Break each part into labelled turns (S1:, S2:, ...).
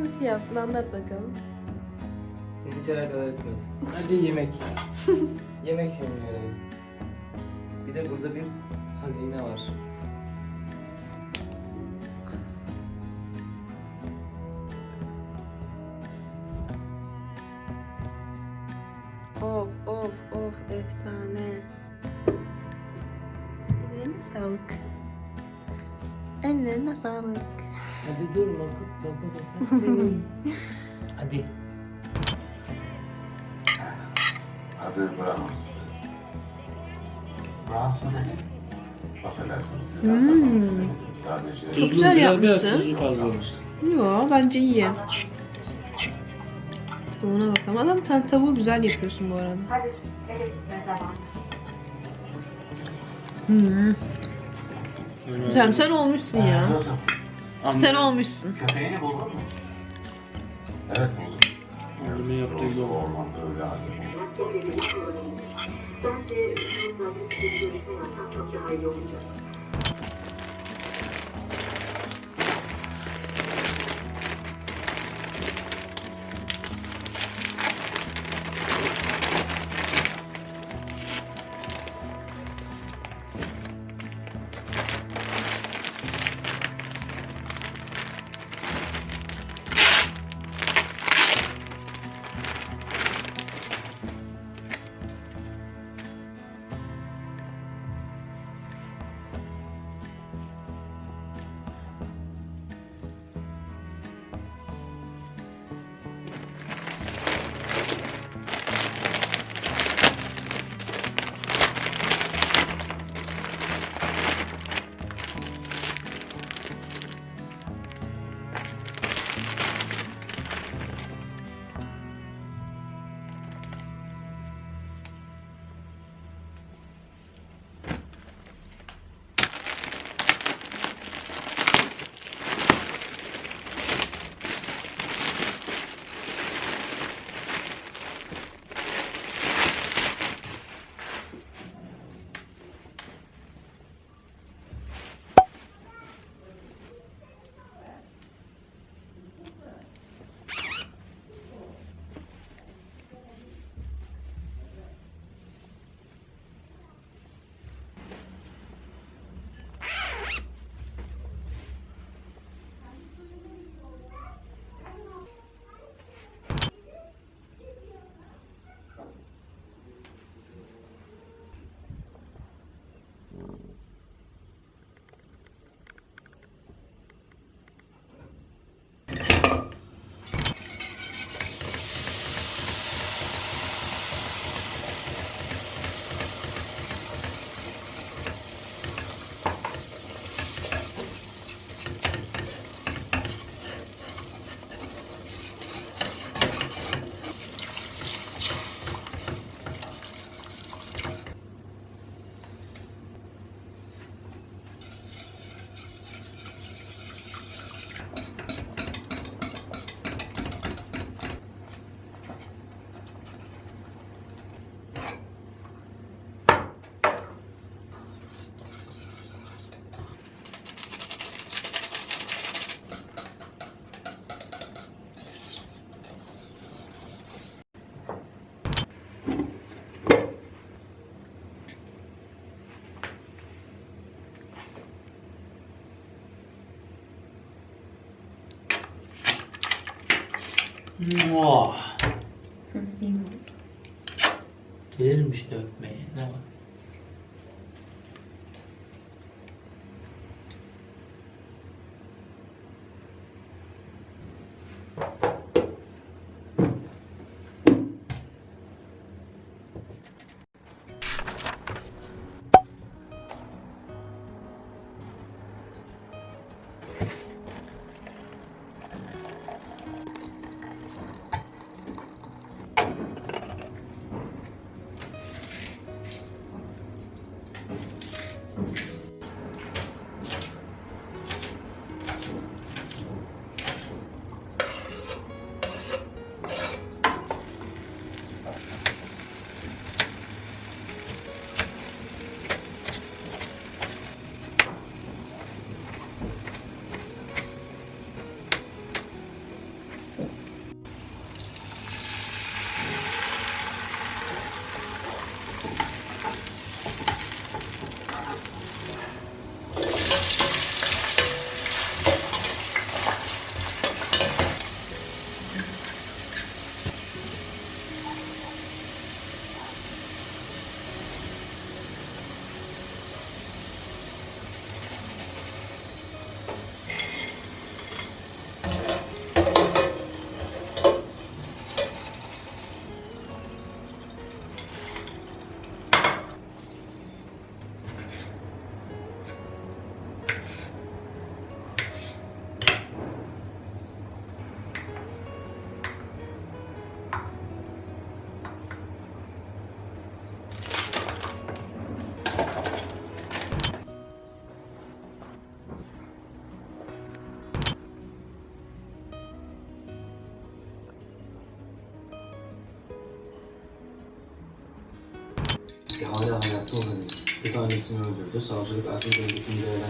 S1: Nasıl yaptın anlat bakalım.
S2: Seni hiç alakadar etmez. Hadi yemek. yemek senin görevin. Bir de burada bir hazine var.
S3: Hadi.
S4: Adı. Rahatsız mı değil? Affedersiniz sizden Hmm. Sadece... Çok güzel biraz,
S5: biraz yapmışsın. tuzlu fazla.
S6: Yo bence iyi. Tavuğuna bakalım. Adam sen tavuğu güzel yapıyorsun bu arada.
S7: Hadi eve gitme zamanı.
S6: Hmm.
S5: Sen, sen
S6: olmuşsun ya.
S4: Dostum,
S5: Sen
S6: olmuşsun.
S4: köpeğini buldun mu? Evet buldum.
S5: Annemin yaptığı gibi oldu.
S4: Ormanda öyle bir
S7: kullanayım. Bence bununla bir görüşme yapsam çok daha iyi olacak.
S3: Muah. Gelirim işte öpmeye. Ne var? Thank you.
S8: 好家伙，人家做饭呢，就让你欣赏着，就享受着百分之百的成就。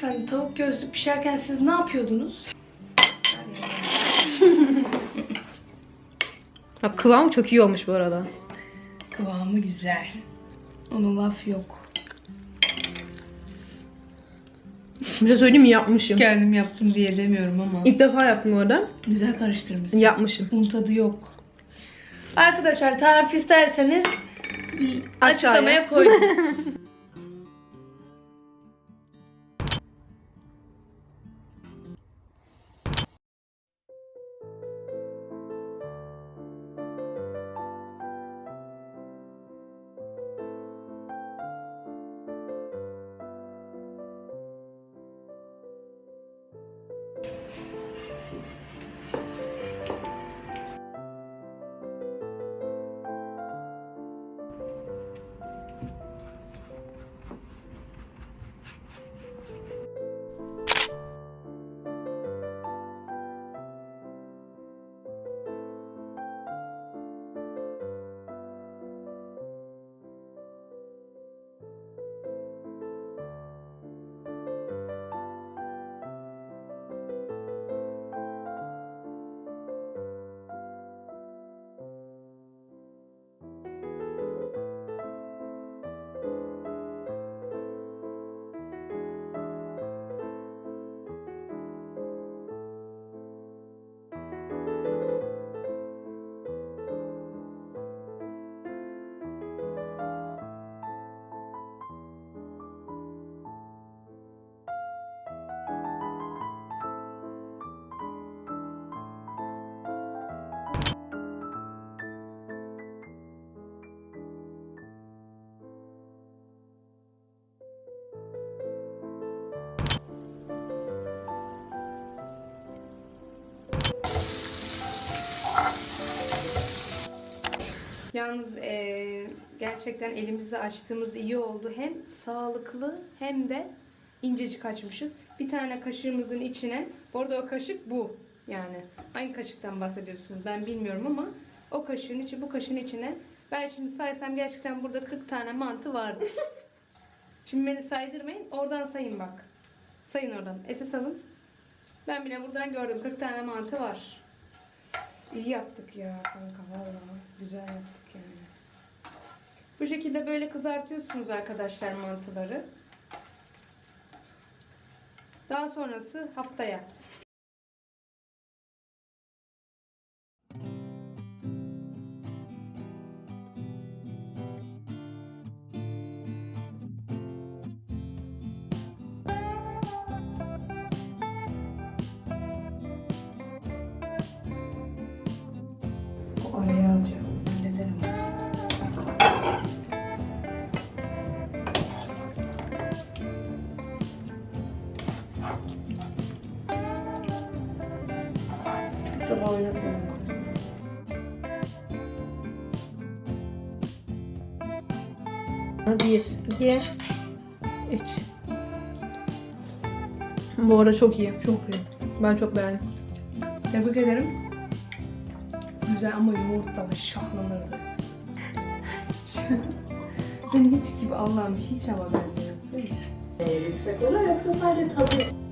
S9: Hanımefendi tavuk göğsü pişerken siz ne yapıyordunuz?
S6: Bak kıvam çok iyi olmuş bu arada.
S9: Kıvamı güzel. Ona laf yok. Bir
S6: şey söyleyeyim mi yapmışım.
S9: Kendim yaptım diye demiyorum ama. İlk
S6: defa yaptım orada.
S9: Güzel karıştırmışsın.
S6: Yapmışım.
S9: Un tadı yok. Arkadaşlar tarif isterseniz açıklamaya koydum. Yalnız eee, gerçekten elimizi açtığımız iyi oldu. Hem sağlıklı hem de incecik açmışız. Bir tane kaşığımızın içine, bu arada o kaşık bu. Yani hangi kaşıktan bahsediyorsunuz ben bilmiyorum ama o kaşığın içi bu kaşığın içine ben şimdi saysam gerçekten burada 40 tane mantı vardır. Şimdi beni saydırmayın. Oradan sayın bak. Sayın oradan. Esas alın. Ben bile buradan gördüm. 40 tane mantı var. İyi yaptık ya kanka vallahi. Güzel yaptık. Bu şekilde böyle kızartıyorsunuz arkadaşlar mantıları. Daha sonrası haftaya.
S6: 2 3 Bu arada çok iyi.
S9: Çok iyi.
S6: Ben çok beğendim.
S9: Tebrik ederim. Güzel ama yoğurtla da şahlanırdı. ben hiç gibi Allah'ım hiç ama ben değilim. Ee, yoksa sadece tadı